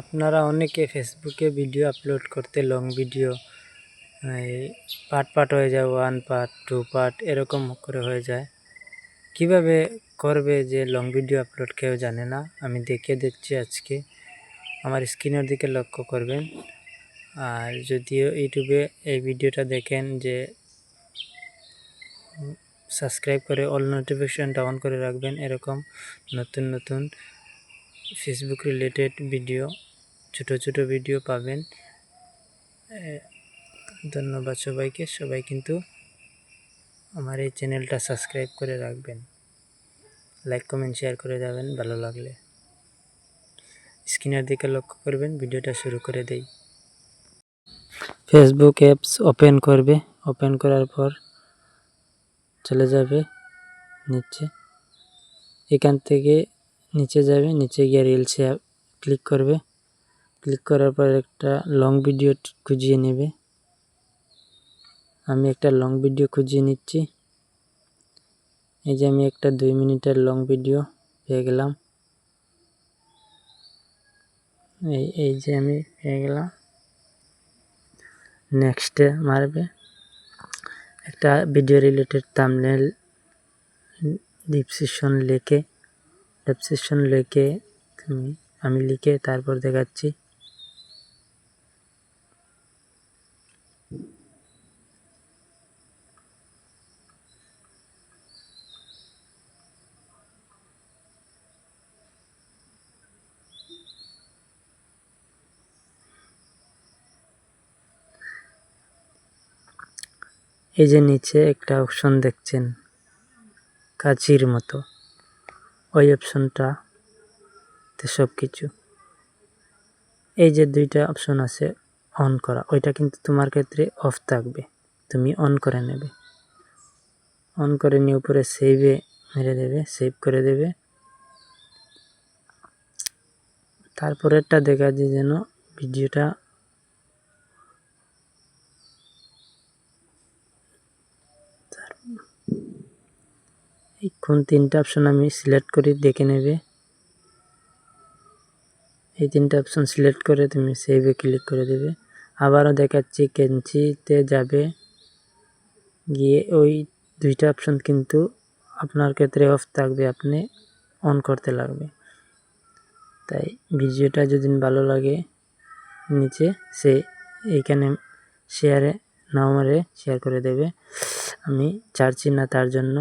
আপনারা অনেকে ফেসবুকে ভিডিও আপলোড করতে লং ভিডিও পার্ট পার্ট হয়ে যায় ওয়ান পার্ট টু পার্ট এরকম করে হয়ে যায়। কীভাবে করবে যে লং ভিডিও আপলোড কেউ জানে না, আমি দেখিয়ে দিচ্ছি আজকে। আমার স্ক্রিনের দিকে লক্ষ্য করবেন। আর যদিও ইউটিউবে এই ভিডিওটা দেখেন যে সাবস্ক্রাইব করে অল নোটিফিকেশনটা অন করে রাখবেন, এরকম নতুন নতুন ফেসবুক রিলেটেড ভিডিও ছোট ছোট ভিডিও পাবেন। ধন্যবাদ সবাইকে। সবাই কিন্তু আমার এই চ্যানেলটা সাবস্ক্রাইব করে রাখবেন। লাইক কমেন্ট শেয়ার করে যাবেন, ভালো লাগলে। স্ক্রিনের দিকে লক্ষ্য করবেন, ভিডিওটা শুরু করে দেই। ফেসবুক অ্যাপস ওপেন করবে। ওপেন করার পর চলে যাবে নিচে। এখান থেকে নিচে যাবে, নিচে গিয়ে রিলসে ক্লিক করবে। ক্লিক করার পর একটা লং ভিডিও খুঁজিয়ে নেবে। আমি একটা লং ভিডিও খুঁজিয়ে নিচ্ছি। এই যে আমি একটা দুই মিনিটের লং ভিডিও পেয়ে গেলাম। এই এই যে আমি পেয়ে গেলাম। নেক্সটে মারবে। একটা ভিডিও রিলেটেড থাম্বনেল ডিসক্রিপশন লিখে ডেসক্রিপশন লিখে তুমি। আমি লিখে তারপর দেখাচ্ছি। এই যে নিচে একটা অপশন দেখছেন, কাচির মতো। ওই অপশনটাতে সব কিছু এই যে দুইটা অপশন আছে, অন করা, ওইটা কিন্তু তোমার ক্ষেত্রে অফ থাকবে, তুমি অন করে নেবে। অন করে নিয়ে উপরে সেভে মেরে দেবে সেভ করে দেবে। তারপরেরটা দেখা যায় যেন ভিডিওটা কোন তিনটা অপশন আমি সিলেক্ট করি দেখে নেবে। এই তিনটা অপশন সিলেক্ট করে তুমি সেভে ক্লিক করে দেবে। আবারও দেখাচ্ছি কেঞ্চিতে যাবে। গিয়ে ওই দুইটা অপশন কিন্তু আপনার ক্ষেত্রে অফ থাকবে, আপনি অন করতে লাগবে। তাই ভিডিওটা যদি ভালো লাগে, নিচে সে এইখানে শেয়ারে নাও মারে শেয়ার করে দেবে। আমি চাচ্ছি না তার জন্য।